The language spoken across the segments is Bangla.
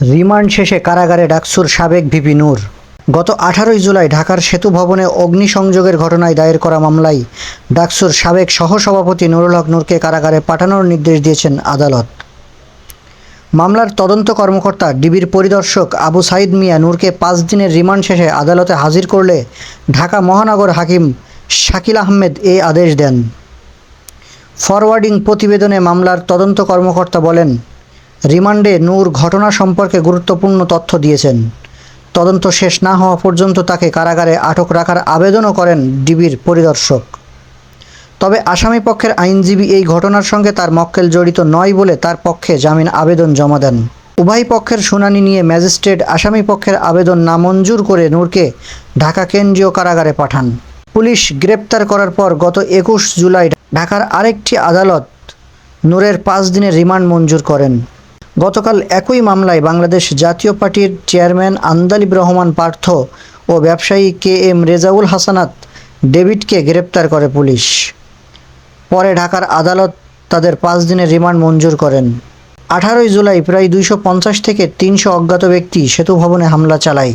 রিমান্ড শেষে কারাগারে ডাকসুর সাবেক ভিপি নূর। গত আঠারোই জুলাই ঢাকার সেতু ভবনে অগ্নিসংযোগের ঘটনায় দায়ের করা মামলায় ডাকসুর সাবেক সহসভাপতি নুরুল হক নূরকে কারাগারে পাঠানোর নির্দেশ দিয়েছেন আদালত। মামলার তদন্ত কর্মকর্তা ডিবির পরিদর্শক আবু সাইদ মিয়া নূরকে পাঁচ দিনের রিমান্ড শেষে আদালতে হাজির করলে ঢাকা মহানগর হাকিম শাকিল আহমেদ এ আদেশ দেন। ফরওয়ার্ডিং প্রতিবেদনে মামলার তদন্ত কর্মকর্তা বলেন রিমান্ডে নূর ঘটনা সম্পর্কে গুরুত্বপূর্ণ তথ্য দিয়েছেন। তদন্ত শেষ না হওয়া পর্যন্ত তাকে কারাগারে আটক রাখার আবেদনও করেন ডিবির পরিদর্শক। তবে আসামি পক্ষের আইনজীবী এই ঘটনার সঙ্গে তার মক্কেল জড়িত নয় বলে তার পক্ষে জামিন আবেদন জমা দেন। উভয় পক্ষের শুনানি নিয়ে ম্যাজিস্ট্রেট আসামি পক্ষের আবেদন নামঞ্জুর করে নূরকে ঢাকা কেন্দ্রীয় কারাগারে পাঠান। পুলিশ গ্রেপ্তার করার পর গত একুশ জুলাই ঢাকার আরেকটি আদালত নূরের পাঁচ দিনের রিমান্ড মঞ্জুর করেন। গতকাল একই মামলায় বাংলাদেশ জাতীয় পার্টির চেয়ারম্যান আন্দালিব রহমান পার্থ ও ব্যবসায়ী কে এম রেজাউল হাসানাত ডেভিডকে গ্রেপ্তার করে পুলিশ। পরে ঢাকার আদালত তাদের পাঁচ দিনের রিমান্ড মঞ্জুর করেন। আঠারোই জুলাই প্রায় দুইশো পঞ্চাশ থেকে তিনশো অজ্ঞাত ব্যক্তি সেতু ভবনে হামলা চালায়।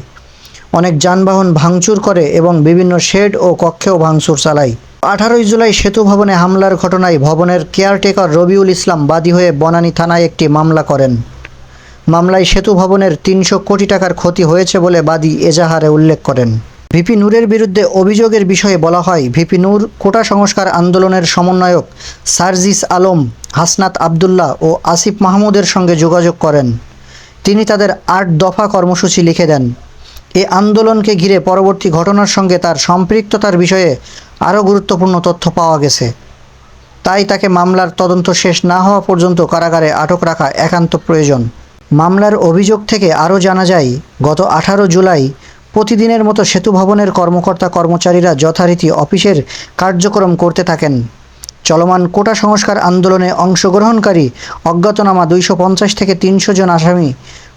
অনেক যানবাহন ভাঙচুর করে এবং বিভিন্ন শেড ও কক্ষেও ভাঙচুর চালায়। আঠারোই জুলাই সেতু ভবনে হামলার ঘটনায় ভবনের কেয়ারটেকার রবিউল ইসলাম বাদী হয়ে বনানী থানায় একটি মামলা করেন। মামলায় সেতু ভবনের তিনশো কোটি টাকার ক্ষতি হয়েছে বলে বাদী এজাহারে উল্লেখ করেন। ভিপি নূরের বিরুদ্ধে অভিযোগের বিষয়ে বলা হয়, ভিপি নূর কোটা সংস্কার আন্দোলনের সমন্বয়ক সার্জিস আলম, হাসনাত আবদুল্লাহ ও আসিফ মাহমুদের সঙ্গে যোগাযোগ করেন। তিনি তাদের আট দফা কর্মসূচি লিখে দেন। এ আন্দোলনকে ঘিরে পরবর্তী ঘটনার সঙ্গে তার সম্পৃক্ততার বিষয়ে আরও গুরুত্বপূর্ণ তথ্য পাওয়া গেছে। তাই তাকে মামলার তদন্ত শেষ না হওয়া পর্যন্ত কারাগারে আটক রাখা একান্ত প্রয়োজন। মামলার অভিযোগ থেকে আরও জানা যায়, গত আঠারো জুলাই প্রতিদিনের মতো সেতু ভবনের কর্মকর্তা কর্মচারীরা যথারীতি অফিসের কার্যক্রম করতে থাকেন। চলমান কোটা সংস্কার আন্দোলনে অংশগ্রহণকারী অজ্ঞাতনামা দুইশো পঞ্চাশ থেকে তিনশো জন আসামি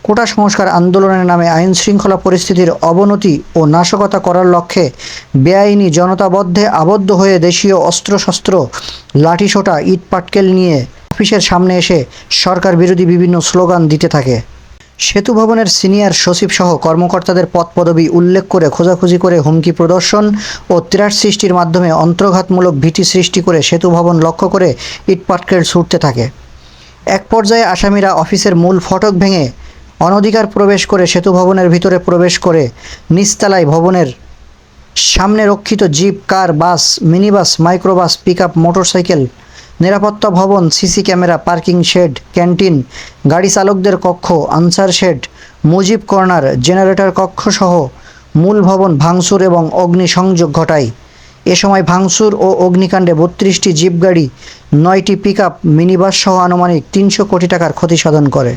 কোটা সংস্কার আন্দোলনের নামে আইন শৃঙ্খলা পরিস্থিতির অবনতি ও নাশকতা করার লক্ষ্যে বেআইনি জনতাবদ্ধে আবদ্ধ হয়ে দেশীয় অস্ত্রশস্ত্র, লাঠিসোটা ইট পাটকেল নিয়ে অফিসের সামনে এসে সরকার বিরোধী বিভিন্ন স্লোগান দিতে থাকে। সেতু ভবনের সিনিয়র সচিব সহ কর্মকর্তাদের পদ পদবি উল্লেখ করে খোঁজাখুঁজি করে হুমকি প্রদর্শন ও ত্রাট সৃষ্টির মাধ্যমে অন্তর্ঘাতমূলক ভীতি সৃষ্টি করে সেতু ভবন লক্ষ্য করে ইটপাটকেল ছুটতে থাকে। এক পর্যায়ে আসামিরা অফিসের মূল ফটক ভেঙে অনধিকার প্রবেশ করে সেতু ভবনের ভিতরে প্রবেশ করে নিচতলায় ভবনের সামনে রক্ষিত jeep, car, bus, minibus, microbus pick up motorcycle, নিরাপত্তা ভবন, CC camera, parking shed, canteen, গাড়ি চালকদের কক্ষ, Ansar shed, Mujib corner, generator কক্ষ সহ মূল ভবন ভাঙচুর এবং অগ্নিসংযোগ ঘটায়। এ সময় ভাঙচুর ও অগ্নিকাণ্ডে বত্রিশটি জিপ গাড়ি, নয়টি পিক আপ মিনিবাস সহ আনুমানিক তিনশো কোটি টাকার ক্ষতি সাধন করে।